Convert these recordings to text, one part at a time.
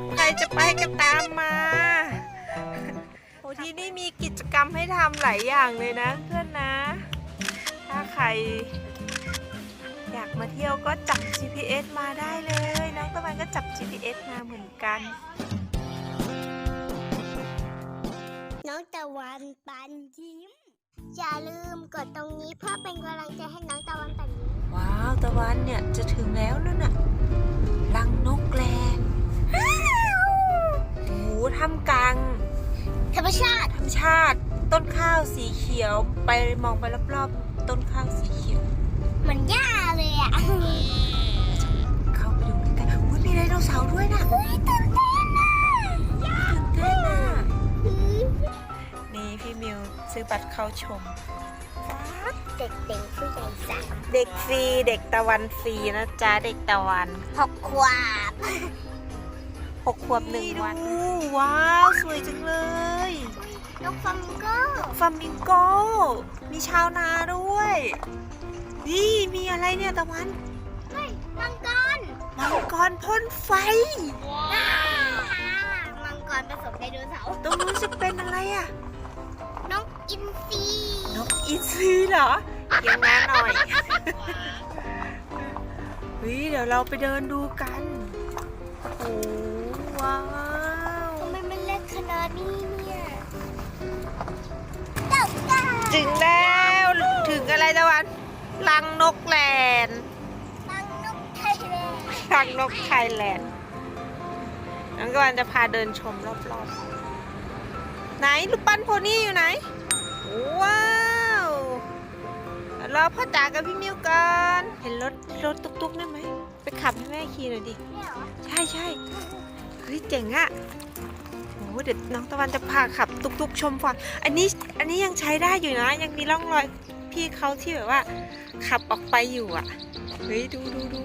บใครจะไปก็ตามมาโอ้ที่นี่มีกิจกรรมให้ทำหลายอย่างเลยนะเพื่อนนะ ถ้าใคร อยากมาเที่ยวก็จับ GPS มาได้เลย น้องตะวันก็จับ GPS มาเหมือนกัน น้องตะวันปันยิ้ม อย่าลืมกดตรงนี้เพื่อเป็นกำลังใจให้น้องตะวันปันยิ้ม ว้าว ตะวันเนี่ยจะถึงแล้วนั่นน่ะลังนกแลนโอ้ โหทำกลางธรรมชาติธรรมชาติ ต้นข้าวสีเขียว ไปมองไปรอบๆ ต้นข้าวสีเขียวเหมือนหญ้าเลยอะเข้าไปดูใกล้ๆอุ้ยมีไดโนเสาร์ด้วยนะเฮ้ยตื่นเต้นอะตื่นเต้นอะนี่พี่มิวซื้อบัตรเข้าชม เด็กๆผู้ใหญ่สามเด็กฟรีเด็กตะวันฟรีนะจ๊ะเด็กตะวันหกขวบ หกขวบหนึ่งวัน ว้าว สวยจังเลย นกฟามิงโก้ฟามิงโกมีชาวนาด้วย นี่มีอะไรเนี่ยตะวันเฮ้ยมังกร มังกรพ่นไฟอ่ามังกรผสมไดโนเสาร์ ตรงนู้นจะเป็นอะไรอะนกอินทรีนกอินทรีเหรอเยังมาหน่อยเฮ้ยเดี๋ยวเราไปเดินดูกัน โอ้ ว้าวทำไมมันเล็กขนาดนี้เนี่ยเจ้าก้าถึงแล้วถึงอะไรตะวันลังนกแลนด์ตังนกไทยแลนด์ลังนกไทยแลนด์น้องกวันจะพาเดินชมรอบๆ ไหนลูกปั้นโพนี่อยู่ไหน ว้าวรอพ่อจ๋ากับพี่มิวกันเห็นรถรถตุ๊กๆนั่นไหมไปขับให้แม่ขี่หน่อยดิเนี่ยเหรอใช่ใช่เฮ้ยเจ๋งอะโอ้เดี๋ยวน้องตะวันจะพาขับตุกๆชมฟอนอันนี้อันนี้ยังใช้ได้อยู่นะ ยังมีร่องรอยพี่เขาที่แบบว่า ขับออกไปอยู่อะเฮ้ยดูดูดู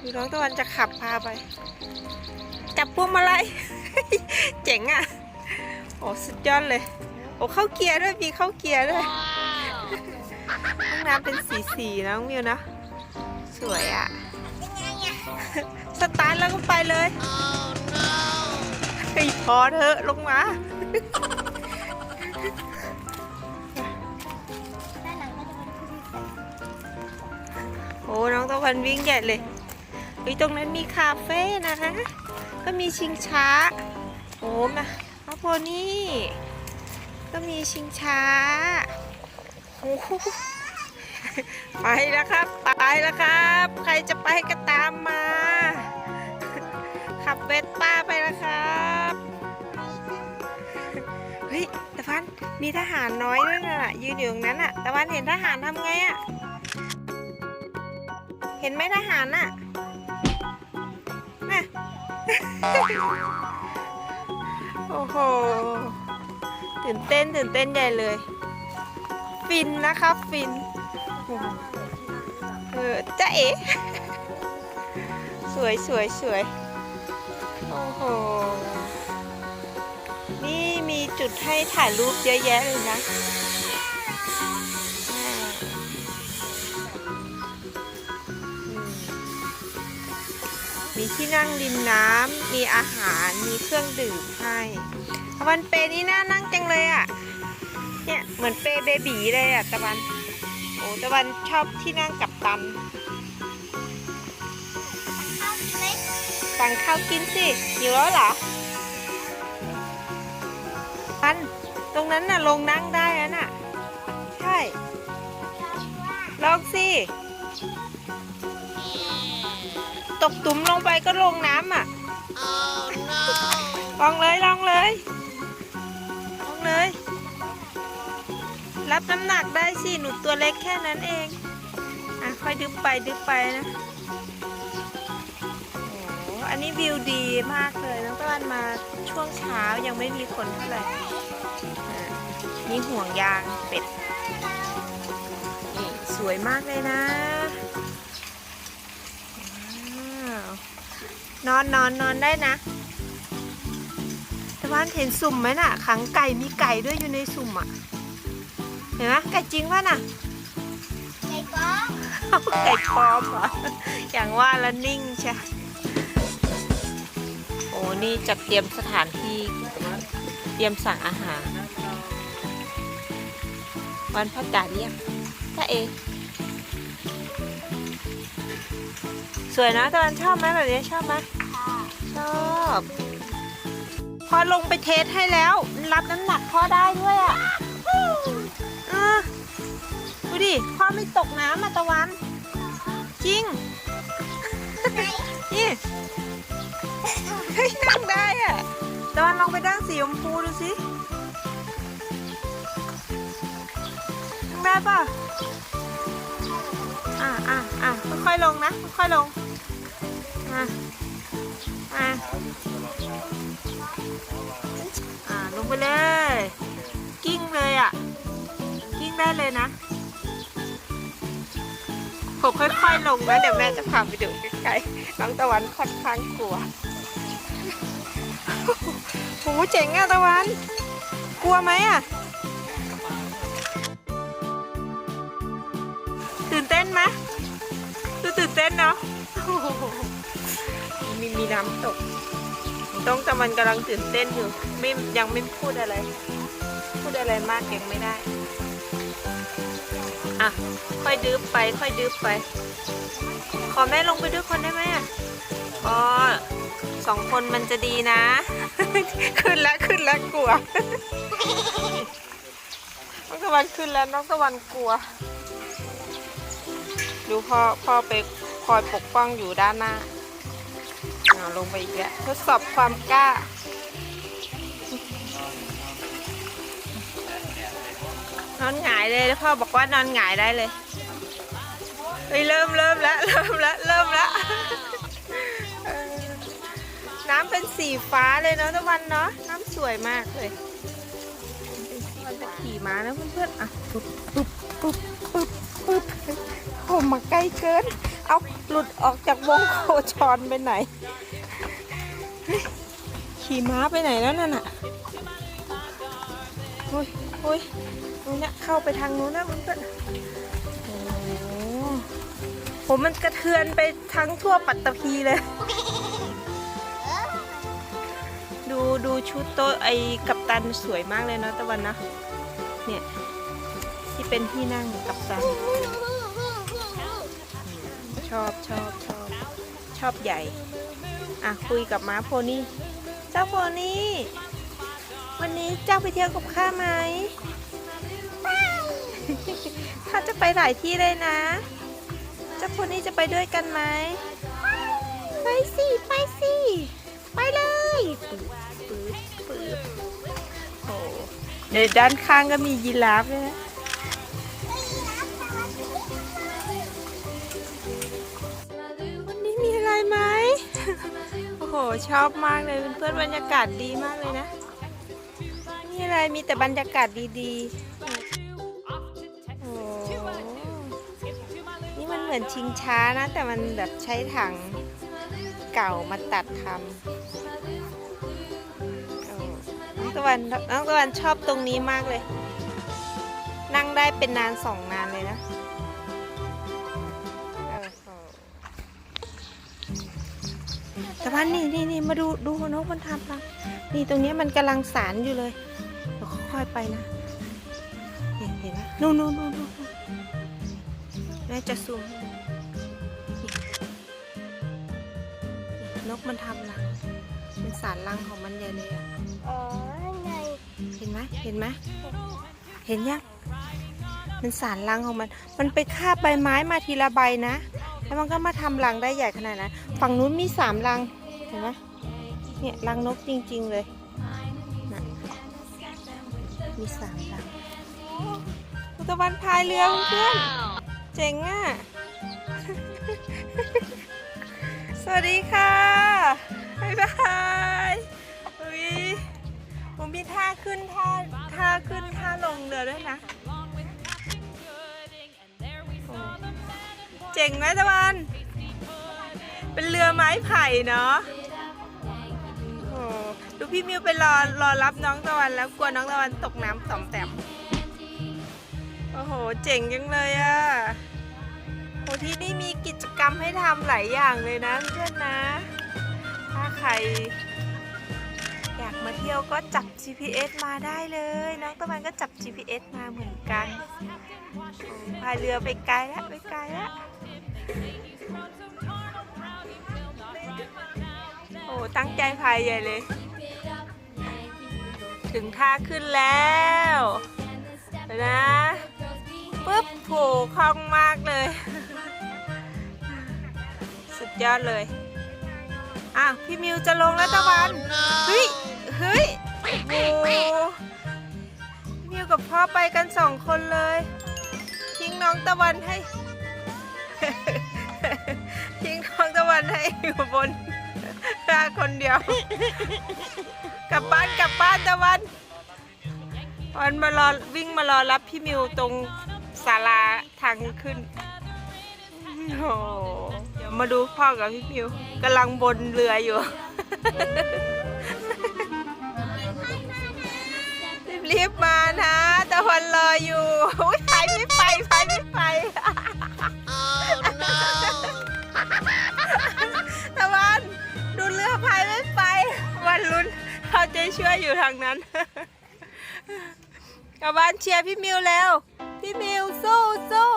ดูน้องตะวันจะขับพาไป จับพวงมาลัยเจ๋งอะโอ้สุดยอดเลย โอ้เข้าเกียร์ด้วยมีเข้าเกียร์ด้วยห้องน้ำเป็นสีสีๆนะน้องมิวนะสวยอะ่ะ สตาร์ทแล้วก็ไปเลยไอ้พอเถอะลงมาโอ้น้องตะวันวิ่งใหญ่เลยเฮ้ตรงนั้นมีคาเฟ่นะคะ ก็มีชิงช้าโอ้มามาโพนี่ ก็มีชิงช้าโอ้โหไปแล้วครับ ไปแล้วครับ ใครจะไปก็ตามมา สป้าไปแล้วครับเฮ้ยตะวันมีทหารน้อยด้วยน่ะยืนอยู่ตรงนั้นอะตะวันเห็นทหารทำไงอะเห็นไหมทหารน่ะน่ะโอ้โหตื่นเต้นตื่นเต้นใหญ่เลย ฟินนะครับฟินโอ้โหเออจ้าเอ๋สวยสวยสวย โอ้โห นี่มีจุดให้ถ่ายรูปเยอะแยะเลยนะมมีที่นั่งริมน้ำ มีอาหาร มีเครื่องดื่มให้ตะวันเปนี่น่านั่งจังเลยอะ่ะ เนี่ยเหมือนเปเบบีเลยอะ่ะตะวัน โอ้ตะวันชอบที่นั่งกับตัน สั่งข้าวกินสิหิวแล้วเหรอปัน ตรงนั้นน่ะลงนั่งได้แล้วน่ะ ใช่ ลองสิ ตกตุ่มลงไปก็ลงน้ำอะลองเลยลองเลย ลองเลย รับน้ำหนักได้สิ หนูตัวเล็กแค่นั้นเอง อะ ค่อยดึบไปดึบไปนะ อ้อันนี้วิวดีมากเลยน้องตะวันมาช่วงเช้ายังไม่มีคนเท่าไหร่อ่ามีห่วงยางเป็ดนี่สวยมากเลยนะว้าวนอนนอนนอนได้นะตะวันเห็นสุ่มไหมน่ะ ขังไก่มีไก่ด้วยอยู่ในสุ่มอะ เห็นไหมไก่จริงป่ะน่ะ ไก่ก้องไก่ปลอมเหรออย่างว่าแล้วนิ่งใช่โอ้ นี่จัดเตรียมสถานที่เตรียมสั่งอาหาร วันพ่อจ๋าเรียกจ้าเอ สวยนะตะวันชอบไหมแบบนี้ชอบไหมชอบ พอลงไปเทสให้แล้ว รับน้ำหนักพ่อได้ด้วยอะเออดูดิพ่อไม่ตกน้ำมาตะวัน จริง เฮ้ยนั่งได้อะตะวันลองไปนั่งสีชมพูดูสินั่งได้ป่ะ อะอะอะค่อยๆลงนะ ค่อยๆลงมามาอ่าลงไปเลย กิ้งเลยอะ กิ้งได้เลยนะผมค่อยๆลงนะเดี๋ยวแม่จะพาไปดูใกล้ๆ น้องตะวันค่อนข้างกลัวโหเจ๋งอะตะวัน กลัวไหมอะตื่นเต้นไหมดูตื่นเต้นเนาะโอ้โหมีมีน้ำตก ต้องตะวันกำลังตื่นเต้นอยู่ไม่ยังไม่พูดอะไร พูดอะไรมากยังไม่ได้ อะ ค่อยดื้อไป ค่อยดื้อไป ขอแม่ลงไปด้วยคนได้ไหมอะอ๋อสองคนมันจะดีนะ ขึ้นแล้วขึ้นแล้วกลัวน้องตะวันขึ้นแล้วน้องตะวันกลัว ดูพ่อพ่อไปคอยปกป้องอยู่ด้านหน้าเอาลงไปอีกแล้วทดสอบความกล้านอนหงายเลยแล้วพ่อบอกว่านอนหงายได้เลย เฮ้ยเริ่มเริ่มแล้วเริ่มแล้วเริ่มแล้วน้ำเป็นสีฟ้าเลยเนาะตะวันเนาะน้ำสวยมากเลยเป็นสีฟ้าจะขี่ม้านะเพื่อนๆอะปุ๊บปุ๊บปุ๊บปุ๊บปุ๊บโอ้มาใกล้เกิน เอาหลุดออกจากวงโคจรไปไหน ขี่ม้าไปไหนแล้วนั่นน่ะโอ้ยโอ้ยตรงเนี้ยเข้าไปทางนู้นนะมันก็โอ้โห ผมมันกระเทือนไปทั้งทั่วปัตตภีเลย ดูดูชุดโตะไอ้กัปตันสวยมากเลยเนาะตะวันนะ เนี่ย ที่เป็นที่นั่งกัปตัน ชอบชอบชอบชอบใหญ่ อะ คุยกับม้าโพนี่ เจ้าโพนี่ วันนี้เจ้าไปเที่ยวกับข้าไหมข้าจะไปหลายที่เลยนะ เจ้าคนนี้จะไปด้วยกันไหม ไปสิ ไปสิ ไปเลยปื๊ดปื๊ดปื๊ดโอ้เดี๋ยวด้านข้างก็มียีราฟด้วยนะวันนี้มีอะไรไหม โอ้โห ชอบมากเลยเพื่อนๆบรรยากาศดีมากเลยนะ นี่อะไรมีแต่บรรยากาศดีๆ เหมือนชิงช้านะ แต่มันแบบใช้ถังเก่ามาตัดทำน้องตะวันน้องตะวันชอบตรงนี้มากเลย นั่งได้เป็นนานสองนานเลยนะตะวันนี่นี่นี่มาดูดูนกมันทำรังนี่ตรงนี้มันกำลังสารอยู่เลยเดี๋ยวค่อยๆไปนะเห็นเห็นไหมนู่นนู่นนู่นนู่น ม่จะซูมให้ดูนี่นี่นกมันทำรังเป็นสารรังของมันใหญ่เลยอะอ๋อไงเห็นไหมเห็นไหมเห็นยังมันสารรังของมัน มันไปคาบใบไม้มาทีละใบนะ แล้วมันก็มาทำรังได้ใหญ่ขนาดนั้น ฝั่งนู้นมีสามรัง เห็นไหมเนี่ยรังนกจริง ๆ เลยนะมีสามรังโอ้ตะวันพายเรือเพื่อนๆ เจ๋งอะ สวัสดีค่ะ บ๊ายบายอุ้ยผมมีท่าขึ้นท่าท่าขึ้นท่าลงเรือด้วยนะ เจ๋งไหมตะวัน เป็นเรือไม้ไผ่เนาะโอ้ดูพี่มิวไปรอรอรับน้องตะวันแล้วกลัวน้องตะวันตกน้ำต่อมแต้ม โอ้โห เจ๋งจังเลยอะโอ้ที่นี่มีกิจกรรมให้ทำหลายอย่างเลยนะเพื่อนนะ ถ้าใคร อยากมาเพียวก็จับ GPS มาได้เลย น้องตะวันก็จับ GPS มาเหมือนกันโอ้พายเรือไปไกลแล้วไปไกลแล้วโอ้ตั้งใจพายใหญ่เลย ถึงท่าขึ้นแล้วเดี๋ยวนะ ปุ๊บโผคล่องมากเลย สุดยอดเลย อะ พี่มิวจะลงแล้วตะวันเฮ้ยเฮ้ยโอ้มิวกับพ่อไปกันสองคนเลย ทิ้งน้องตะวันให้ ทิ้งน้องตะวันให้อยู่บนหน้าคนเดียว กลับบ้านกลับบ้านตะวันตอนมารอวิ่งมารอรับพี่มิวตรง ศาลาทางขึ้นโอ้โหเดี๋ยวมาดูพ่อกับพี่มิวกำลังบนเรืออยู่ รีบๆมานะตะวันรออยู่อุ๊ยไปไม่ไปไปไม่ไปตะวันดูเรือพายไม่ไป วันลุ้นเขาใจช่วยอยู่ทางนั้นกลันเชียร์พี่มิวแล้วพี่มิวสู้สู้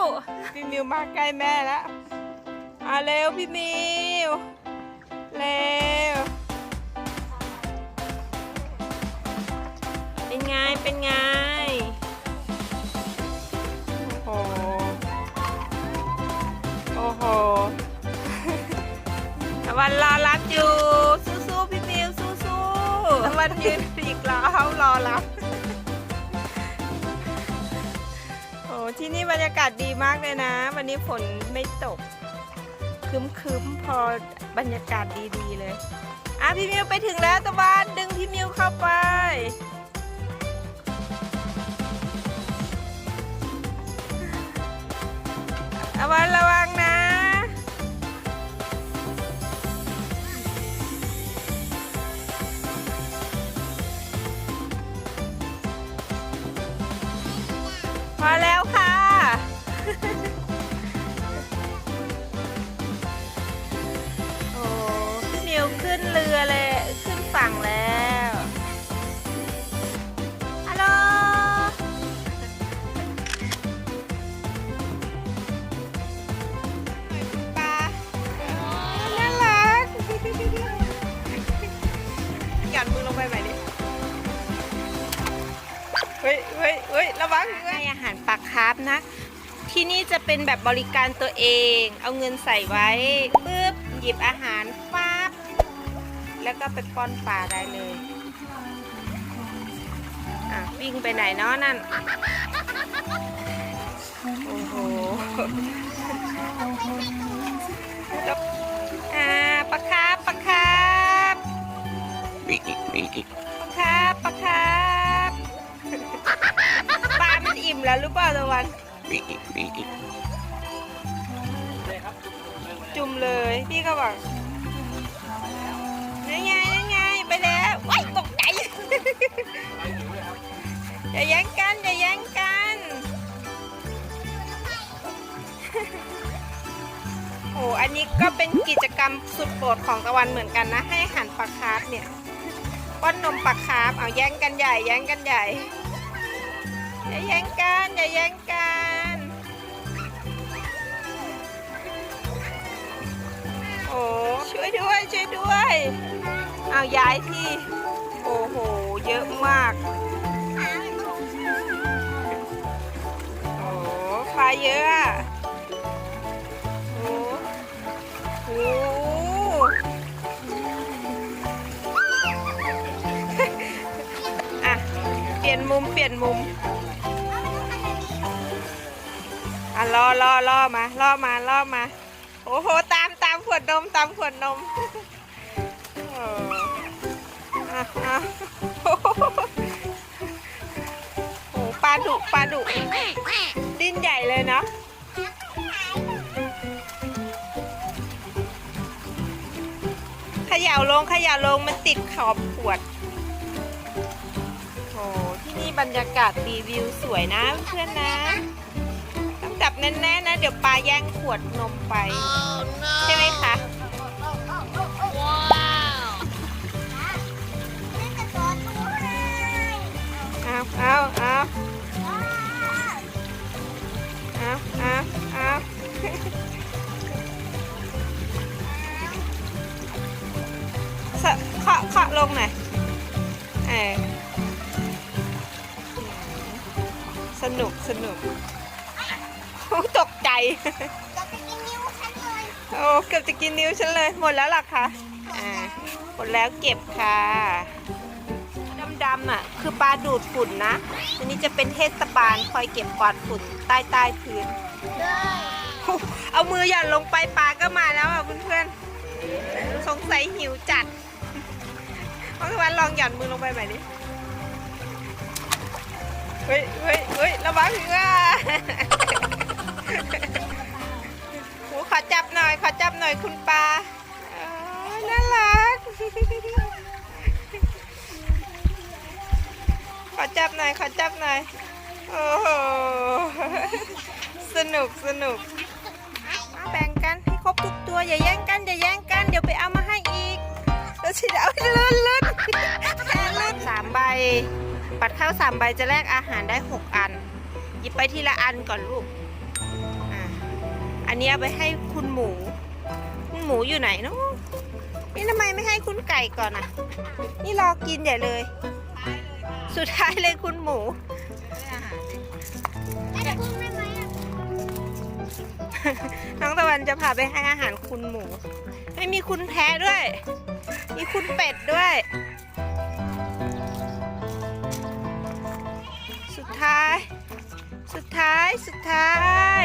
พี่มิวมาใกล้แม่แล้วมาเร็วพี่มิวเร็วเป็นไงเป็นไงโอ้โหโอ้โหตะวันรอรับอยู่สู้ๆพี่มิวสู้ๆตะวันยืนอีกรอเขารอรับ ที่นี่บรรยากาศดีมากเลยนะ วันนี้ฝนไม่ตกคึ้มพอบรรยากาศดีๆเลย อะพี่มิวไปถึงแล้วตะวันดึงพี่มิวเข้าไปตะวันระวัง เป็นแบบบริการตัวเอง เอาเงินใส่ไว้ปึ๊บหยิบอาหารปั๊บแล้วก็ไปป้อนปลาได้เลยอะวิ่งไปไหนเนาะนั่น โอ้โหอ่าปลาคาปลาคาปลาคาปลาคาปลามันอิ่มแล้วหรือเปล่าตะวัน จุ่มเลยพี่ก็บอกนั่ไงนั่ไงไปแล้วว้ายตกใจอย่าแย่งกันอย่าแย่งกันโอ้อันนี้ก็เป็นกิจกรรมสุดโปรดของตะวันเหมือนกันนะ ให้หารปลาคาร์ฟเนี่ยป้อนนมปลาคาร์ฟเอาแย่งกันใหญ่แย่งกันใหญ่อย่าแย่งกันอย่าแย่งกัน ช่วยด้วย ช่วยด้วย เอาย้ายที่ โอ้โห เยอะมาก โอ้ปลาเยอะโอ้โหอะ เปลี่ยนมุม เปลี่ยนมุมอะล่อล่อล่อมาล่อมาล่อมา โอ้โห ตามตาม ขวดนมตามขวดนมโอ้โอ้โหปลาดุปลาดุดิ้นใหญ่เลยเนาะขย่าลงขย่าลงมันติดขอบขวดโอ้ที่นี่บรรยากาศดีวิวสวยนะเพื่อนนะ จับแน่นๆนะ เดี๋ยวปลาแย่งขวดนมไป ใช่ไหมคะ กินนิ้วฉันเลย หมดแล้วล่ะคะอ่าหมดแล้วเก็บค่ะดำๆอะ คือปลาดูดฝุ่นนะอันนี้จะเป็นเทศบาลคอยเก็บกวาดฝุ่นใต้ใต้พื้นเอามือหย่อนลงไปปลาก็มาแล้วอะเพื่อนๆสงสัยหิวจัดน้องตะวันลองหย่อนมือลงไปใหม่ดิเฮ้ยเฮ้ยเฮ้ยระวังว่า ขอจับหน่อย ขอจับหน่อยคุณปลาน่ารัก ขอจับหน่อย ขอจับหน่อย โอ้โห สนุกสนุก มาแบ่งกันให้ครบทุกตัว อย่าแย่งกัน อย่าแย่งกัน เดี๋ยวไปเอามาให้อีกแล้วสิเอาลื่นลื่นแค่ลื่นสามใบ ปัดข้าวสามใบจะแลกอาหารได้หกอัน หยิบไปทีละอันก่อนลูก อะอันนี้เอาไปให้คุณหมู คุณหมูอยู่ไหนเนาะนี่ทำไมไม่ให้คุณไก่ก่อนอะ นี่รอกินใหญ่เลย สุดท้ายเลยคุณหมูแล้วจะพูดได้ไหมอะน้องตะวันจะพาไปให้อาหารคุณหมู ไม่มีคุณแพ้ด้วย มีคุณเป็ดด้วย สุดท้าย สุดท้าย สุดท้าย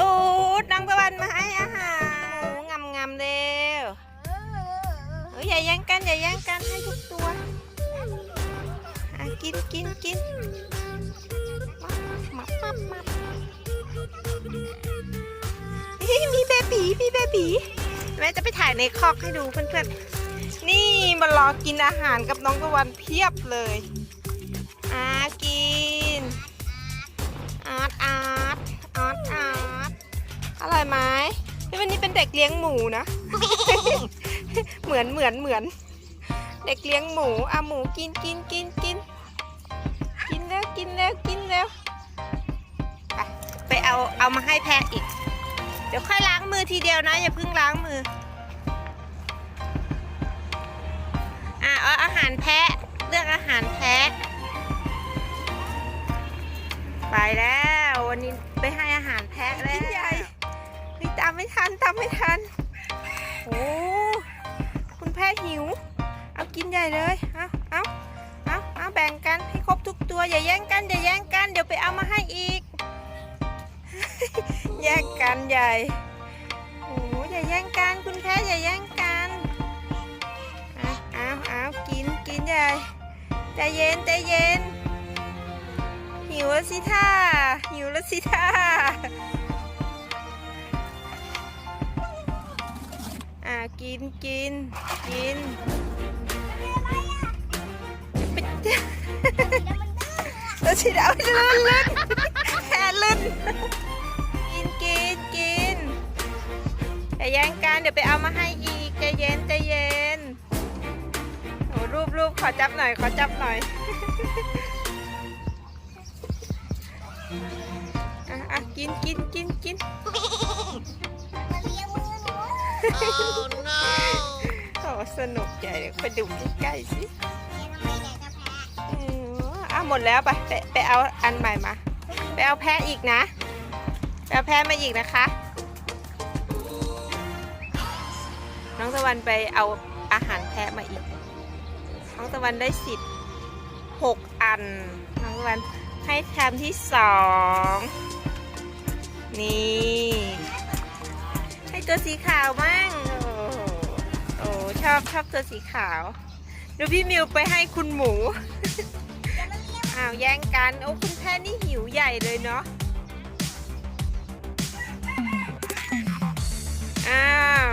อูดอูดน้องตะวันมาให้อาหารหมูงำงำเร็วเฮ้ยอย่าแย่งกันอย่าแย่งกันให้ทุกตัวอะกินกินกินมับมับมับเฮ้ยมีเบบีมีเบบีแม่จะไปถ่ายในคอกให้ดูเพื่อนๆนี่มารอกินอาหารกับน้องตะวันเพียบเลย อร่อยไหมเฮ้ยวันนี้เป็นเด็กเลี้ยงหมูนะ เหมือนเหมือนเหมือน เด็กเลี้ยงหมูอะหมูกินกินกินกินกินแล้วกินแล้วกินแล้วไปไปเอาเอามาให้แพะอีก เดี๋ยวค่อยล้างมือทีเดียวนะอย่าเพิ่งล้างมืออะเอาอาหารแพะเลือกอาหารแพะไปแล้ว วันนี้ไปให้อาหารแพะแล้ว ไม่ทันตามไม่ทัน โอ้คุณแพะหิว เอากินใหญ่เลย เอาเอาเอาเอาแบ่งกันให้ครบทุกตัว อย่าแย่งกัน อย่าแย่งกัน เดี๋ยวไปเอามาให้อีก แย่งกันใหญ่ โอ้อย่าแย่งกัน คุณแพ้อย่าแย่งกันเอาเอาเอากิน กินใหญ่ใจเย็นใจเย็น หิวแล้วสิท่าหิวแล้วสิท่า กินกินกินไปแล้วสิเอาลื่นลื่นแค่ลื่นกินกินกินอย่าแย่งกันเดี๋ยวไปเอามาให้อีกใจเย็นใจเย็นโอ้รูปรูปขอจับหน่อยขอจับหน่อยอะอะกินกินกินกินมา สนุกใหญ่ไปดูใกล้ๆสิเนี่ยทำไมอากจะแพ้อืมอะหมดแล้วไปไปไปเอาอันใหม่มาไปเอาแพะอีกนะไปเอาแพะมาอีกนะคะ น้องตะวันไปเอาอาหารแพะมาอีก น้องตะวันได้สิทธิ์หกอัน น้องตะวันให้แถมที่สองนี่ ให้ตัวสีขาวมั่ง อ้โอ้ชอบชอบตัวสีขาวดูพี่มิวไปให้คุณหมู อ้าวแย่งกัน โอ้คุณแพะนี่หิวใหญ่เลยเนาะ อ้าว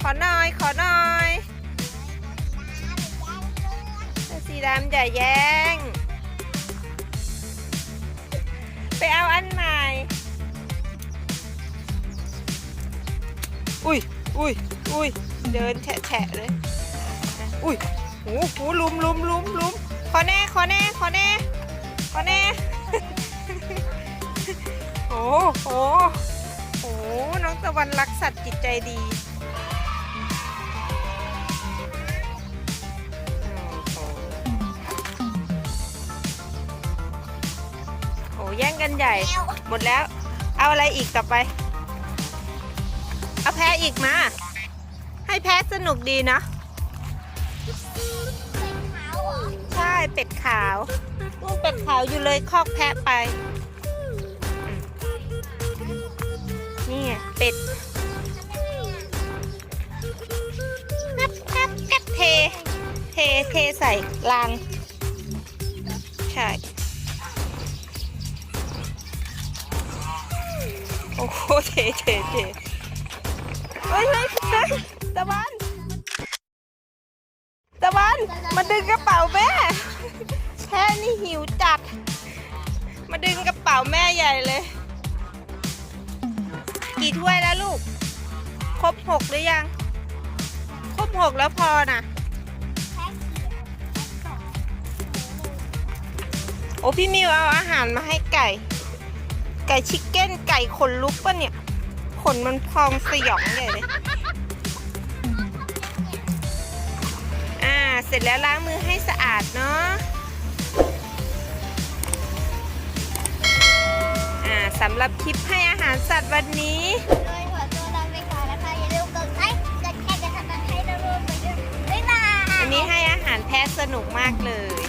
ขอหน่อย ขอหน่อยตัวสีดำอย่าแย่ง ไปเอาอันใหม่ อุ้ยอุ้ยอุ้ย เดินแฉะเลย อุ้ยหูหูลุมลุมลุมลุมขอแน่ขอแน่ขอแน่ขอแน่โอ้โหโอ้โหน้องตะวันรักสัตว์จิตใจดีโอ้แย่งกันใหญ่ หมดแล้ว เอาอะไรอีกต่อไป เอาแพ้อีกมา แพ้สนุกดีนะ ใช่เป็ดขาวลูกเป็ดขาวอยู่เลยคอกแพะไป นี่ไงเป็ดงับงับงับเท เท เทใส่ราง ใช่ โอ้โห เท เท เทเฮ้ยเฮ้ยเฮ้ย ตะวันตะวันมาดึงกระเป๋าแม่แค่นี่หิวจัด มาดึงกระเป๋าแม่ใหญ่เลย กี่ถ้วยแล้วลูก ครบหกหรือยัง ครบหกแล้วพอนะแพ็คเขียวแพ็คสองโอ้พี่มิวเอาอาหารมาให้ไก่ ไก่ชิคเก้นไก่ขนลุกปะเนี่ย ขนมันพองสยองใหญ่เลย เสร็จแล้วล้างมือให้สะอาดเนาะอ่าสำหรับคลิปให้อาหารสัตว์วันนี้โดยขอตัวลาไปก่อนนะคะอย่าลืมกดไลค์กดแชร์กดติดตามให้เราด้วยบ๊ายบายวันนี้ให้อาหารแพะสนุกมากเลย